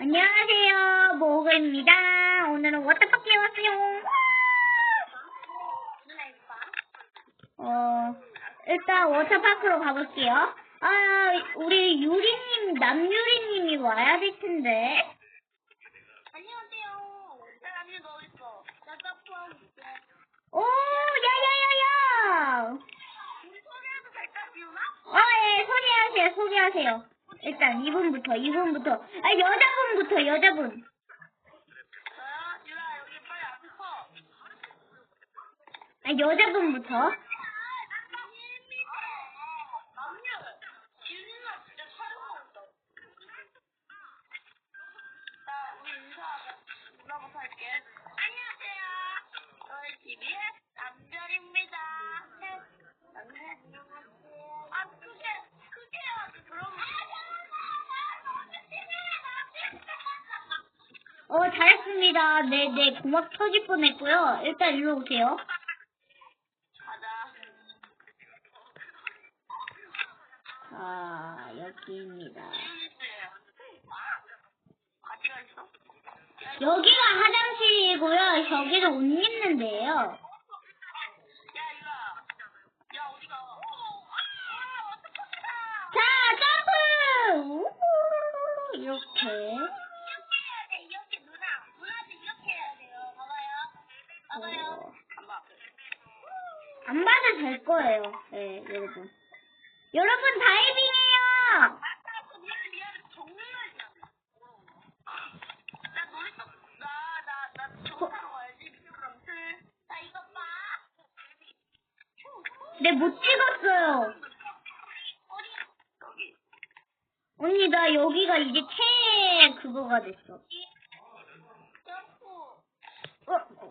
안녕하세요, 모그입니다. 오늘은 워터파크에 왔어요. 어, 일단 워터파크로 가볼게요. 아, 우리 유리님, 남유리님이 와야 될 텐데. 안녕하세요. 사람이 너 어딨어? 나 짝꿍하고 있어. 오, 야야야야! 우리 소개해도 될까, 지훈아? 아, 예, 소개하세요, 소개하세요. 일단 이분부터, 이분부터. 아, 여자분부터, 여자분. 아, 여자분부터. 어, 잘했습니다. 네, 네, 고막 터질 뻔 했고요. 일단 일로 오세요. 아, 여기입니다. 여기가 화장실이고요. 저기는 옷 입는 데예요. 자, 점프! 이렇게. 안 봐도 될 거예요. 네, 여러분. 여러분, 봐. 네, 못 찍었어요. 언니, 나 여기가 이제 최 그거가 됐어. 점프. 어,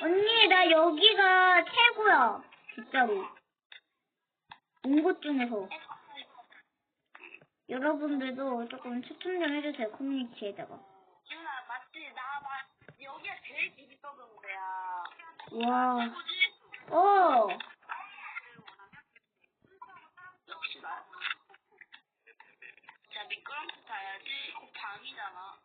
언니, 나 여기가 최고야. 진짜로. 온 곳 중에서. 여러분들도 조금 추천 좀 해주세요, 커뮤니티에다가. 지훈아, 맞지? 나, 막, 여기가 제일 재밌었던 거야. 와. 어. 역시 나. 자, 미끄럼틀 타야지. 곧 밤이잖아.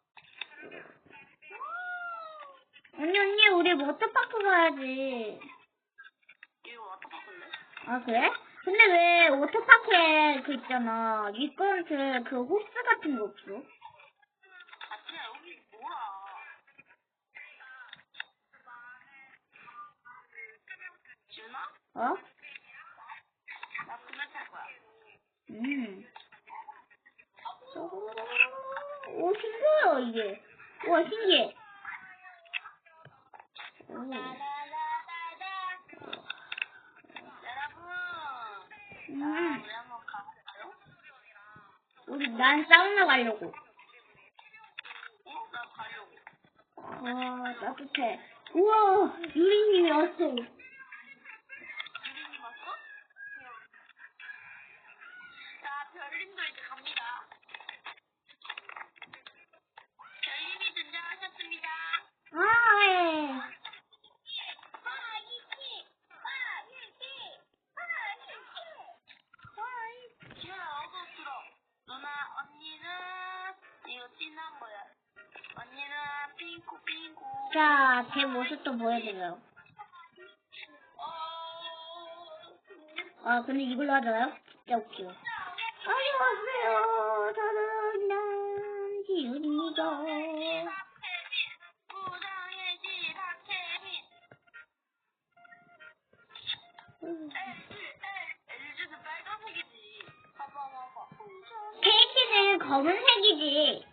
언니, 언니, 우리 워터파크 가야지. 이거 워터파크인데? 아, 그래? 근데 왜 워터파크에 그 있잖아. 미끄럼틀 그 호스 같은 거 없어? 아, 그냥 여기 뭐야. 지훈아? 어? 나 그만 탈 거야. 음. 오, 신기해요, 이게. 우와, 신기해. 음. 우리 난 사우나 가려고. 아, 따뜻해. 우와, 유리님이 왔어? 자, 제 모습도 보여드려요. 어... 아, 근데 이걸로 하잖아요? 진짜 웃겨. 안녕하세요. 저는. 봐봐, 봐봐. 케이크는 검은색이지.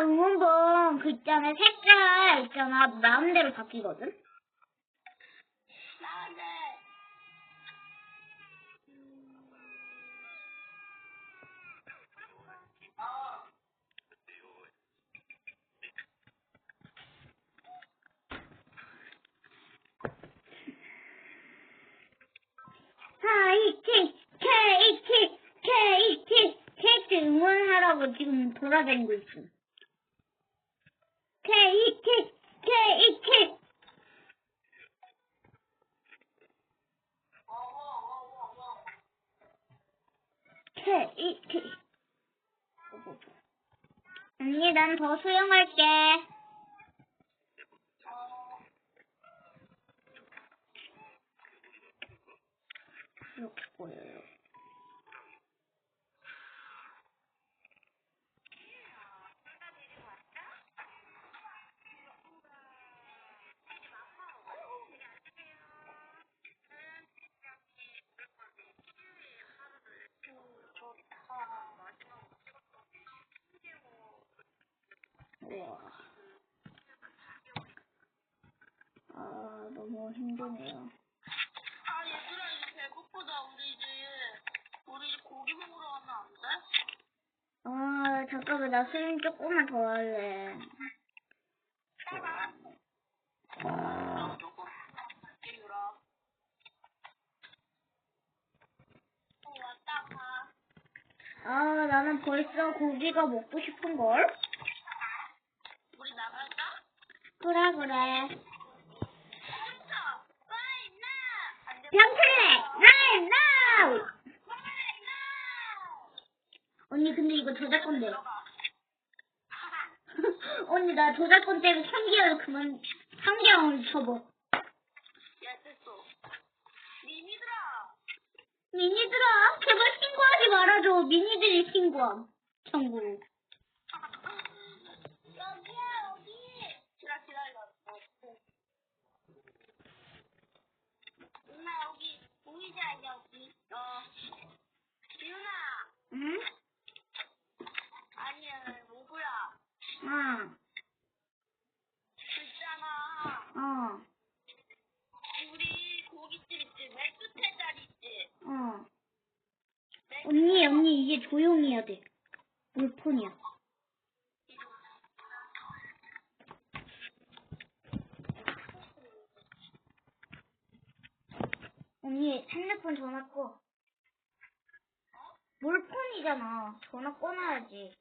응원봉 그 있잖아 색깔 있잖아 뭐 마음대로 바뀌거든. KT, KT, KT, KT 응원하라고 지금 돌아다니고 있어. 난 더 수영할게. 이렇게 보여요. 우와. 아, 너무 힘드네요. 아 얘들아 이제 배고프다 우리 이제 우리 이제 고기 먹으러 가면 안 돼? 아, 잠깐만, 나 수영 조금만 더 할래. 얘들아 어 아, 나는 벌써 고기가 먹고 싶은걸? 우리 나갈까? 그래, 그래. 병철이! right now! 언니, 근데 이거 저작권데. 언니, 나 저작권 때문에 3개월 그만, 3개월 접어. 야 됐어 미미들아 미니들아, 제발 신고하지 말아줘. 미니들이 신고함. 청구. 여기야 여기 기다려 기다려 누나 여기 보이지 않냐 여기 어 유나 응? 아니야 모구야 응. 그 있잖아 어. 우리 고깃집 있지 맥주태 자리 있지 어. 맥주 언니, 언니, 이제 조용히 해야 돼. 물폰이야. 언니, 핸드폰 전화 꺼. 물폰이잖아. 전화 꺼놔야지.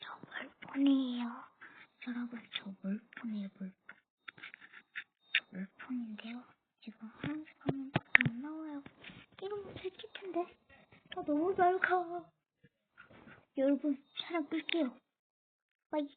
저 물폰이에요. 여러분, 저 물폰이에요, 물폰. 저 물폰인데요. 지금 화면 안 나와요. 이러면 들킬 텐데. 아, 너무 밝아. 여러분, 촬영 끌게요. 빠이.